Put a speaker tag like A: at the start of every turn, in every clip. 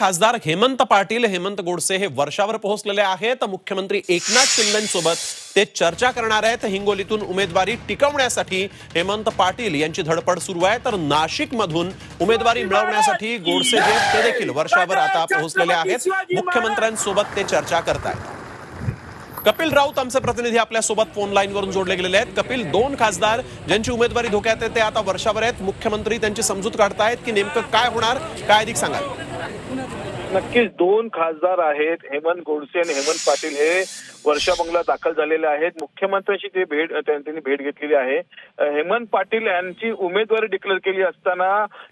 A: खासदार हेमंत पाटील हेमंत गोडसे हे वर्षावर पोहोचलेले आहेत. मुख्यमंत्री एकनाथ शिंदेसोबत ते चर्चा करणार आहेत. हिंगोलीतून उमेदवारी टिकवण्यासाठी हेमंत पाटील यांची धडपड सुरू आहे. तर नाशिक मधून उमेदवारी मिळवण्यासाठी गोडसे जे ते देखील वर्षावर आता पोहोचलेले आहेत. मुख्यमंत्र्यांसोबत ते चर्चा करतायत. कपिल राऊत आमचे प्रतिनिधी आपल्यासोबत फोन लाईन वरून जोडले गेलेले आहेत. कपिल दोन खासदार ज्यांची उमेदवारी धोक्यात आहे ते आता वर्षावर आहेत. मुख्यमंत्री त्यांची समजूत काढतायत की नेमकं काय होणार काय अधिक सांगाल?
B: नक्कीच दोन खासदार आहेत हेमंत गोडसे आणि हेमंत पाटील हे वर्षा बंगला दाखल झालेले आहेत. मुख्यमंत्र्यांशी ते भेट त्यांनी भेट घेतलेली आहे. हेमंत पाटील यांची उमेदवारी डिक्लेअर केली असताना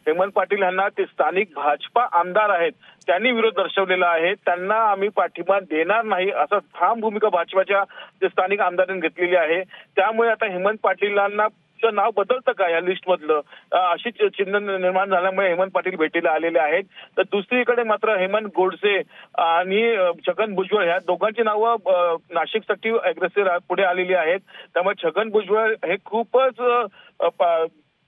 B: हेमंत पाटील यांना ते स्थानिक भाजपा आमदार आहेत त्यांनी विरोध दर्शवलेला आहे. त्यांना आम्ही पाठिंबा देणार नाही असं ठाम भूमिका भाजपाच्या स्थानिक आमदारांनी घेतलेली आहे. त्यामुळे आता हेमंत पाटीलांना चं नाव बदलतं का या लिस्ट मधलं अशी चिन्ह निर्माण झाल्यामुळे हेमंत पाटील भेटीला आलेले आहेत. तर दुसरीकडे मात्र हेमंत गोडसे आणि छगन भुजबळ ह्या दोघांची नावं नाशिकसाठी अग्रेसर पुढे आलेली आहेत. त्यामुळे छगन भुजबळ हे खूपच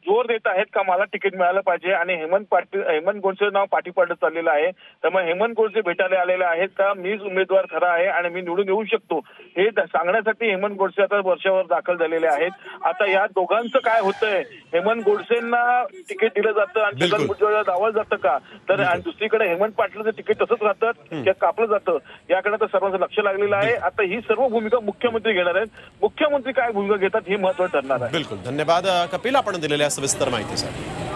B: जोर देत आहेत का? मला तिकीट मिळालं पाहिजे. आणि हेमंत पाटील हेमंत गोडसेचं नाव पाठी पडत चाललेलं आहे. त्यामुळे हेमंत गोडसे भेटायला आलेले आहेत का? मीच उमेदवार खरा आहे आणि मी निवडून येऊ शकतो. हे सांगण्यासाठी हेमंत गोडसे आता वर्षावर दाखल झालेले आहेत. आता या दोघांचं काय होतंय? हेमंत गोडसेंना तिकीट दिलं जातं आणि. छगन भुजबळला दावलं जातं का? तर आणि दुसरीकडे हेमंत पाटलाचं तिकीट तसंच राहतं. किंवा कापलं जातं. याकडे तर सर्वांचं लक्ष लागलेलं आहे. आता ही सर्व भूमिका मुख्यमंत्री घेणार आहेत. मुख्यमंत्री काय भूमिका घेतात ही महत्वाची ठरणार आहे.
A: बिलकुल. धन्यवाद कपिल. आपण दिलेल्या Essa vez tarmajte se.